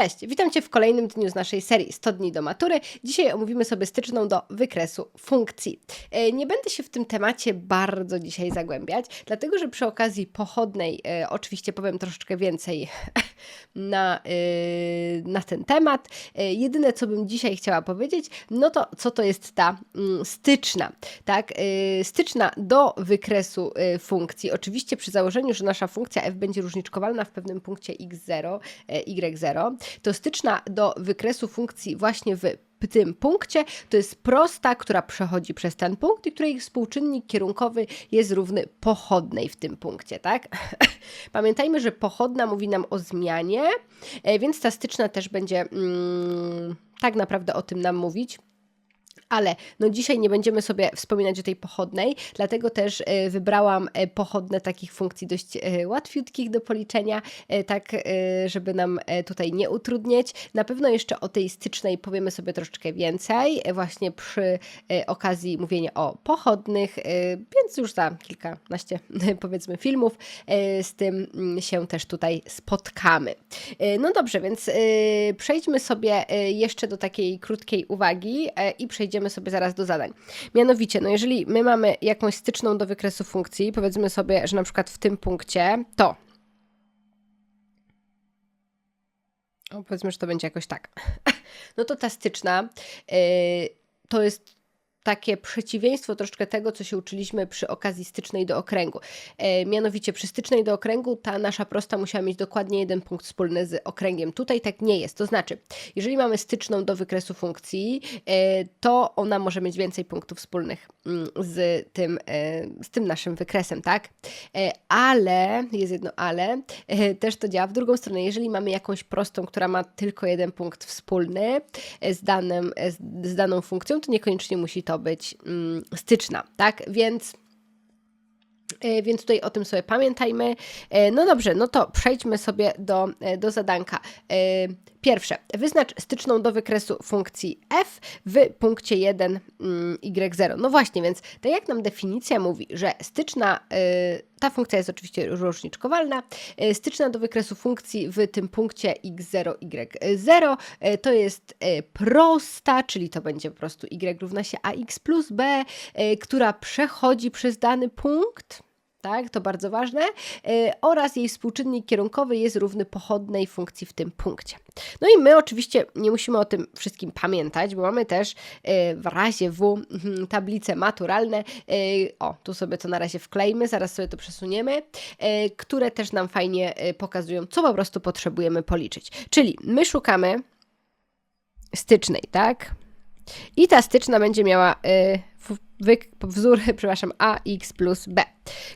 Cześć, witam Cię w kolejnym dniu z naszej serii 100 dni do matury. Dzisiaj omówimy sobie styczną do wykresu funkcji. E, Nie będę się w tym temacie bardzo dzisiaj zagłębiać, dlatego że przy okazji pochodnej e, oczywiście powiem troszeczkę więcej na, e, na ten temat. Jedyne, co bym dzisiaj chciała powiedzieć, no to co to jest ta mm, styczna, tak? Styczna do wykresu funkcji. Oczywiście przy założeniu, że nasza funkcja f będzie różniczkowalna w pewnym punkcie x0, e, y0, to styczna do wykresu funkcji właśnie w tym punkcie to jest prosta, która przechodzi przez ten punkt i której współczynnik kierunkowy jest równy pochodnej w tym punkcie, tak? Pamiętajmy, że pochodna mówi nam o zmianie, e, więc ta styczna też będzie mm, tak naprawdę o tym nam mówić. Ale no dzisiaj nie będziemy sobie wspominać o tej pochodnej, dlatego też e, wybrałam e, pochodne takich funkcji dość e, łatwiutkich do policzenia, tak żeby nam tutaj nie utrudniać. Na pewno jeszcze o tej stycznej powiemy sobie troszeczkę więcej, właśnie przy okazji mówienia o pochodnych, więc już za kilkanaście powiedzmy filmów z tym mm, się też tutaj spotkamy. No dobrze, więc przejdźmy sobie jeszcze do takiej krótkiej uwagi i przejdziemy sobie zaraz do zadań. Mianowicie, no jeżeli my mamy jakąś styczną do wykresu funkcji, powiedzmy sobie, że na przykład w tym punkcie to o, powiedzmy, że to będzie jakoś tak. No to ta styczna yy, to jest takie przeciwieństwo troszeczkę tego, co się uczyliśmy przy okazji stycznej do okręgu. E, mianowicie przy stycznej do okręgu ta nasza prosta musiała mieć dokładnie jeden punkt wspólny z okręgiem. Tutaj tak nie jest. To znaczy, jeżeli mamy styczną do wykresu funkcji, e, to ona może mieć więcej punktów wspólnych z tym, e, z tym naszym wykresem, tak? E, ale, jest jedno ale, e, też to działa w drugą stronę. Jeżeli mamy jakąś prostą, która ma tylko jeden punkt wspólny z, danym, z, daną funkcją, to niekoniecznie musi to być mm, styczna, tak? Więc Więc tutaj o tym sobie pamiętajmy. E, No dobrze, no to przejdźmy sobie do, e, do zadanka. E, Pierwsze, wyznacz styczną do wykresu funkcji f w punkcie 1 mm, y0. No właśnie, więc tak jak nam definicja mówi, że styczna, e, ta funkcja jest oczywiście różniczkowalna, e, styczna do wykresu funkcji w tym punkcie x0, y0 e, to jest e, prosta, czyli to będzie po prostu y równa się ax plus b, która przechodzi przez dany punkt tak, to bardzo ważne, e, oraz jej współczynnik kierunkowy jest równy pochodnej funkcji w tym punkcie. No i my oczywiście nie musimy o tym wszystkim pamiętać, bo mamy też e, w razie W mhm, tablice maturalne, e, o, tu sobie to na razie wklejmy, zaraz sobie to przesuniemy, które też nam fajnie pokazują, co po prostu potrzebujemy policzyć. Czyli my szukamy stycznej, tak? I ta styczna będzie miała wzór, przepraszam, ax plus b.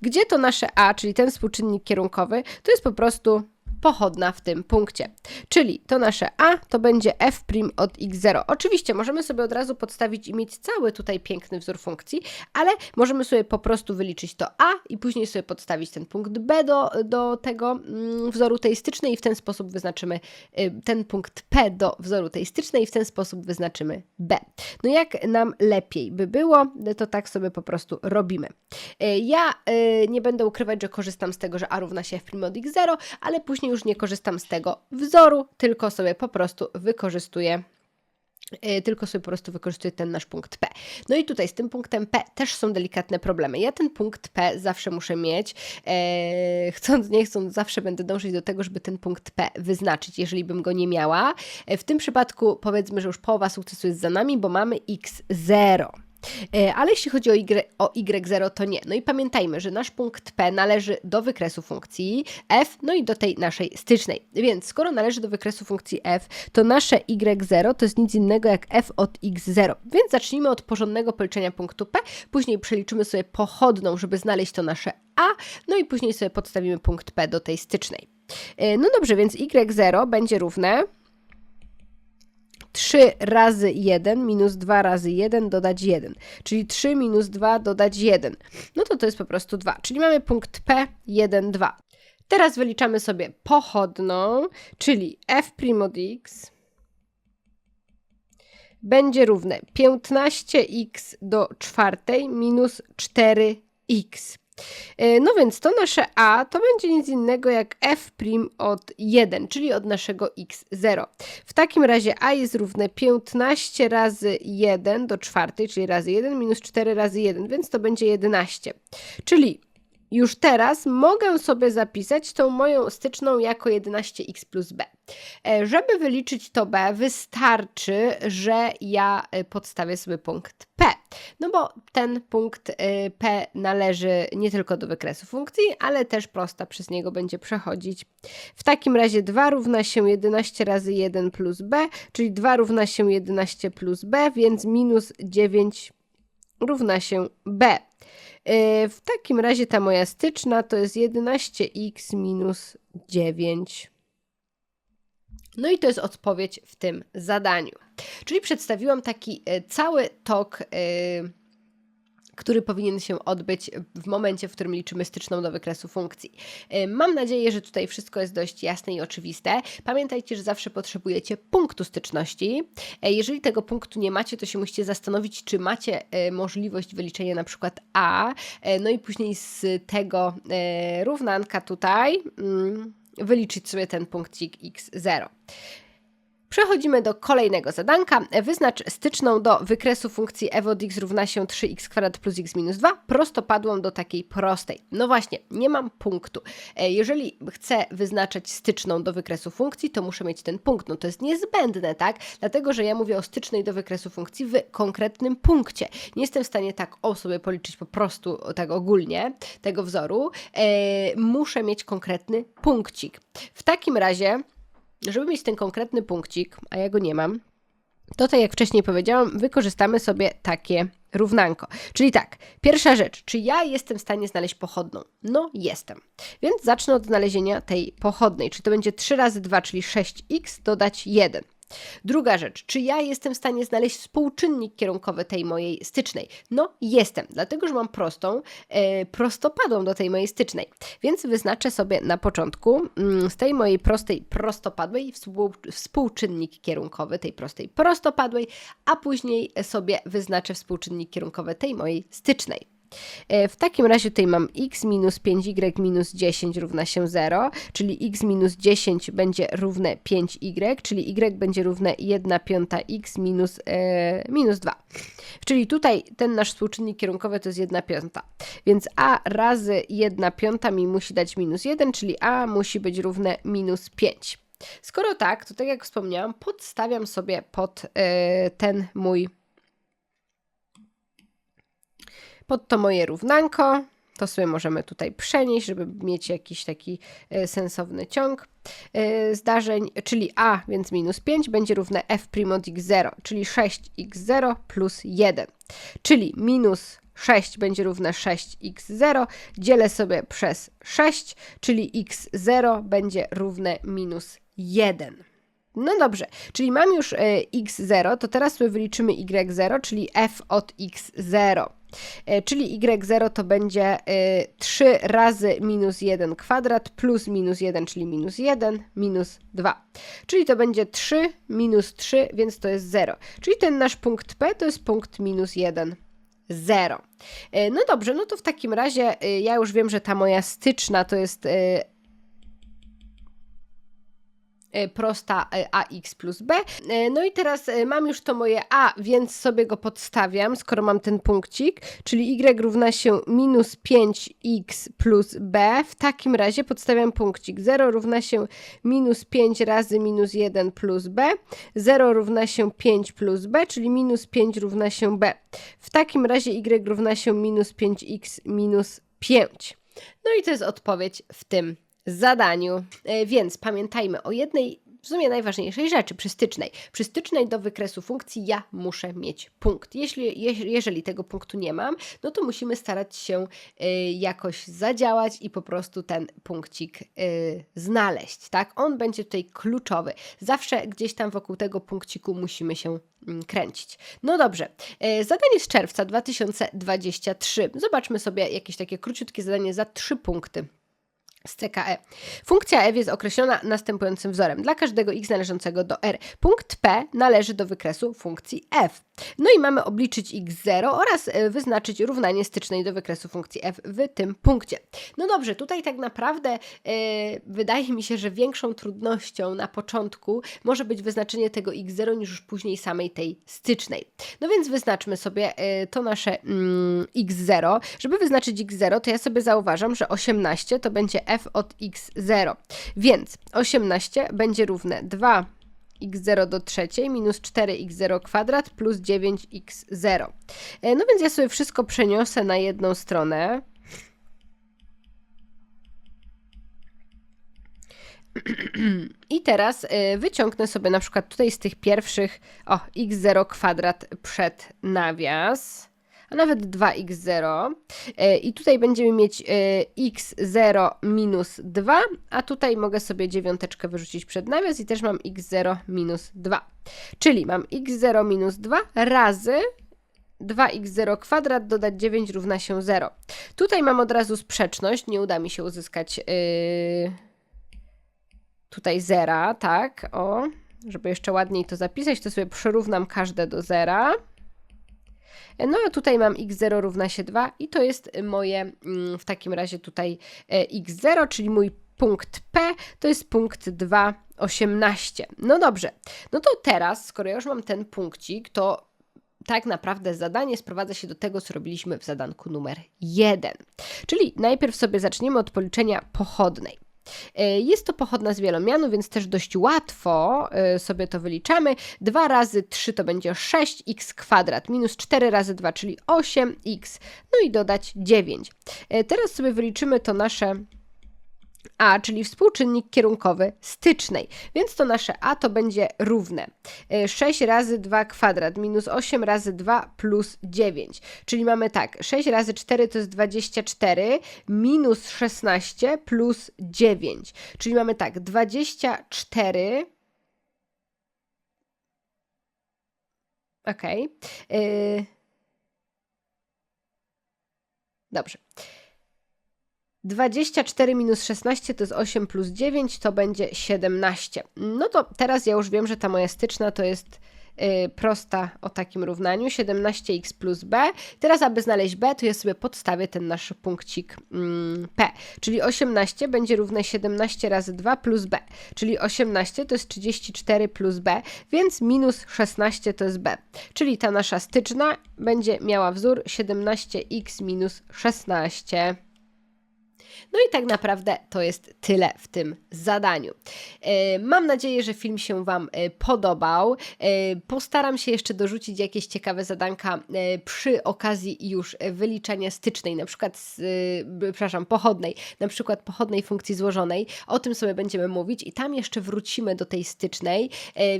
Gdzie to nasze a, czyli ten współczynnik kierunkowy, to jest po prostu pochodna w tym punkcie. Czyli to nasze a to będzie f' od x0. Oczywiście możemy sobie od razu podstawić i mieć cały tutaj piękny wzór funkcji, ale możemy sobie po prostu wyliczyć to a i później sobie podstawić ten punkt b do, do tego mm, wzoru tej stycznej i w ten sposób wyznaczymy y, ten punkt p do wzoru tej stycznej i w ten sposób wyznaczymy b. No jak nam lepiej by było, to tak sobie po prostu robimy. Y, Ja y, nie będę ukrywać, że korzystam z tego, że a równa się f' od x0, ale później już nie korzystam z tego wzoru, tylko sobie po prostu wykorzystuję y, tylko sobie po prostu wykorzystuję ten nasz punkt P. No i tutaj z tym punktem P też są delikatne problemy. Ja ten punkt P zawsze muszę mieć, e, chcąc nie chcąc, zawsze będę dążyć do tego, żeby ten punkt P wyznaczyć, jeżeli bym go nie miała. E, w tym przypadku powiedzmy, że już połowa sukcesu jest za nami, bo mamy x0. E, Ale jeśli chodzi o, y, o y0, to nie. No i pamiętajmy, że nasz punkt P należy do wykresu funkcji f, no i do tej naszej stycznej. Więc skoro należy do wykresu funkcji f, to nasze y0 to jest nic innego jak f od x0. Więc zacznijmy od porządnego policzenia punktu P, później przeliczymy sobie pochodną, żeby znaleźć to nasze a, no i później sobie podstawimy punkt P do tej stycznej. E, No dobrze, więc y0 będzie równe 3 razy 1 minus 2 razy 1 dodać 1, czyli 3 minus 2 dodać 1. No to to jest po prostu 2, czyli mamy punkt P 1, 2. Teraz wyliczamy sobie pochodną, czyli f' od x będzie równe 15x do czwartej minus 4x. E, No więc to nasze a to będzie nic innego jak f' od 1, czyli od naszego x0. W takim razie a jest równe 15 razy 1 do czwartej, czyli razy 1 minus 4 razy 1, więc to będzie 11. Czyli już teraz mogę sobie zapisać tą moją styczną jako 11x plus b. E, Żeby wyliczyć to b, wystarczy, że ja e, podstawię sobie punkt p. No bo ten punkt e, p należy nie tylko do wykresu funkcji, ale też prosta przez niego będzie przechodzić. W takim razie 2 równa się 11 razy 1 plus b, czyli 2 równa się 11 plus b, więc minus 9 równa się b. Yy, W takim razie ta moja styczna to jest 11x minus 9. No i to jest odpowiedź w tym zadaniu. Czyli przedstawiłam taki e, cały tok, e, który powinien się odbyć w momencie, w którym liczymy styczną do wykresu funkcji. E, Mam nadzieję, że tutaj wszystko jest dość jasne i oczywiste. Pamiętajcie, że zawsze potrzebujecie punktu styczności. E, Jeżeli tego punktu nie macie, to się musicie zastanowić, czy macie e, możliwość wyliczenia na przykład a, no i później z tego równanka tutaj mm, wyliczyć sobie ten punkcik x0. Przechodzimy do kolejnego zadanka. Wyznacz styczną do wykresu funkcji f od x równa się 3x2 plus x minus 2 prostopadłą do takiej prostej. No właśnie, nie mam punktu. E, Jeżeli chcę wyznaczać styczną do wykresu funkcji, to muszę mieć ten punkt. No to jest niezbędne, tak? Dlatego, że ja mówię o stycznej do wykresu funkcji w konkretnym punkcie. Nie jestem w stanie tak o sobie policzyć po prostu tak ogólnie tego wzoru. E, muszę mieć konkretny punkcik. W takim razie żeby mieć ten konkretny punkcik, a ja go nie mam, to tak jak wcześniej powiedziałam, wykorzystamy sobie takie równanko. Czyli tak, pierwsza rzecz, czy ja jestem w stanie znaleźć pochodną? No, jestem. Więc zacznę od znalezienia tej pochodnej. Czy to będzie 3 razy 2, czyli 6x, dodać 1. Druga rzecz, czy ja jestem w stanie znaleźć współczynnik kierunkowy tej mojej stycznej? No, jestem, dlatego że mam prostą, e, prostopadłą do tej mojej stycznej. Więc wyznaczę sobie na początku mm, z tej mojej prostej prostopadłej współ, współczynnik kierunkowy tej prostej prostopadłej, a później sobie wyznaczę współczynnik kierunkowy tej mojej stycznej. E, W takim razie tutaj mam x minus 5y minus 10 równa się 0, czyli x minus 10 będzie równe 5y, czyli y będzie równe 1 piąta x minus, e, minus 2. Czyli tutaj ten nasz współczynnik kierunkowy to jest 1 piąta. Więc a razy 1 piąta mi musi dać minus 1, czyli a musi być równe minus 5. Skoro tak, to tak jak wspomniałam, podstawiam sobie pod e, ten mój pod to moje równanko. To sobie możemy tutaj przenieść, żeby mieć jakiś taki e, sensowny ciąg e, zdarzeń, czyli a, więc minus 5 będzie równe f' od x0, czyli 6x0 plus 1, czyli minus 6 będzie równe 6x0, dzielę sobie przez 6, czyli x0 będzie równe minus 1. No dobrze, czyli mam już e, x0, to teraz sobie wyliczymy y0, czyli f od x0. E, Czyli y0 to będzie e, 3 razy minus 1 kwadrat plus minus 1, czyli minus 1, minus 2. Czyli to będzie 3 minus 3, więc to jest 0. Czyli ten nasz punkt P to jest punkt minus 1. 0. E, No dobrze, no to w takim razie e, ja już wiem, że ta moja styczna to jest e, e, prosta e, ax plus b. E, No i teraz e, mam już to moje a, więc sobie go podstawiam, skoro mam ten punkcik, czyli y równa się minus 5x plus b. W takim razie podstawiam punkcik. 0 równa się minus 5 razy minus 1 plus b. 0 równa się 5 plus b, czyli minus 5 równa się b. W takim razie y równa się minus 5x minus 5. No i to jest odpowiedź w tym zadaniu. E, Więc pamiętajmy o jednej w sumie najważniejszej rzeczy przy stycznej. Do wykresu funkcji ja muszę mieć punkt. Jeśli, je, jeżeli tego punktu nie mam, no to musimy starać się y, jakoś zadziałać i po prostu ten punkcik y, znaleźć, tak? On będzie tutaj kluczowy. Zawsze gdzieś tam wokół tego punkciku musimy się mm, kręcić. No dobrze, zadanie z czerwca 2023. Zobaczmy sobie jakieś takie króciutkie zadanie za trzy punkty z CKE. Funkcja f jest określona następującym wzorem. Dla każdego x należącego do R punkt P należy do wykresu funkcji f. No i mamy obliczyć x0 oraz e, wyznaczyć równanie stycznej do wykresu funkcji f w tym punkcie. No dobrze, tutaj tak naprawdę e, wydaje mi się, że większą trudnością na początku może być wyznaczenie tego x0 niż już później samej tej stycznej. No więc wyznaczmy sobie e, to nasze mm, x0. Żeby wyznaczyć x0, to ja sobie zauważam, że 18 to będzie f od x0. Więc 18 będzie równe 2 x0 do trzeciej minus 4x0 kwadrat plus 9x0. E, No więc ja sobie wszystko przeniosę na jedną stronę. I teraz y, wyciągnę sobie na przykład tutaj z tych pierwszych, o, x0 kwadrat przed nawias, a nawet 2x0. Y, I tutaj będziemy mieć y, x0 minus 2, a tutaj mogę sobie dziewiąteczkę wyrzucić przed nawias i też mam x0 minus 2. Czyli mam x0 minus 2 razy 2x0 kwadrat dodać 9 równa się 0. Tutaj mam od razu sprzeczność, nie uda mi się uzyskać yy, tutaj zera, tak, o, żeby jeszcze ładniej to zapisać, to sobie przyrównam każde do zera. No a tutaj mam x0 równa się 2 i to jest moje mm, w takim razie tutaj e, x0, czyli mój punkt P to jest punkt 2, 18. No dobrze, no to teraz, skoro ja już mam ten punkcik, to tak naprawdę zadanie sprowadza się do tego, co robiliśmy w zadanku numer 1. Czyli najpierw sobie zaczniemy od policzenia pochodnej. E, Jest to pochodna z wielomianu, więc też dość łatwo e, sobie to wyliczamy. 2 razy 3 to będzie 6x kwadrat minus 4 razy 2, czyli 8x, no i dodać 9. E, Teraz sobie wyliczymy to nasze a, czyli współczynnik kierunkowy stycznej. Więc to nasze A to będzie równe 6 razy 2 kwadrat minus 8 razy 2 plus 9. Czyli mamy tak, 6 razy 4 to jest 24 minus 16 plus 9. Czyli mamy tak, 24 Okej. Okay. Dobrze. 24 minus 16 to jest 8 plus 9, to będzie 17. No to teraz ja już wiem, że ta moja styczna to jest yy, prosta o takim równaniu, 17x plus b. Teraz, aby znaleźć b, to ja sobie podstawię ten nasz punkcik mm, p, czyli 18 będzie równe 17 razy 2 plus b, czyli 18 to jest 34 plus b, więc minus 16 to jest b, czyli ta nasza styczna będzie miała wzór 17x minus 16. No i tak naprawdę to jest tyle w tym zadaniu. E, Mam nadzieję, że film się Wam e, podobał. E, Postaram się jeszcze dorzucić jakieś ciekawe zadanka przy okazji już wyliczania stycznej, na przykład, z, przepraszam, pochodnej, na przykład pochodnej funkcji złożonej. O tym sobie będziemy mówić i tam jeszcze wrócimy do tej stycznej,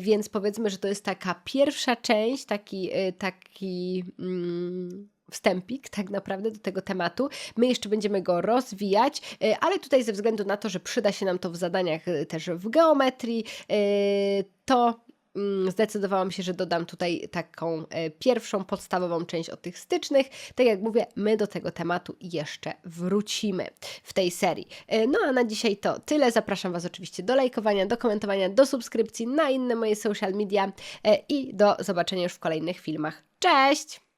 więc powiedzmy, że to jest taka pierwsza część, taki, taki mm, wstępik tak naprawdę do tego tematu. My jeszcze będziemy go rozwijać, e, ale tutaj ze względu na to, że przyda się nam to w zadaniach e, też w geometrii, e, to mm, zdecydowałam się, że dodam tutaj taką pierwszą podstawową część od tych stycznych. Tak jak mówię, my do tego tematu jeszcze wrócimy w tej serii. No a na dzisiaj to tyle. Zapraszam Was oczywiście do lajkowania, do komentowania, do subskrypcji na inne moje social media i do zobaczenia już w kolejnych filmach. Cześć!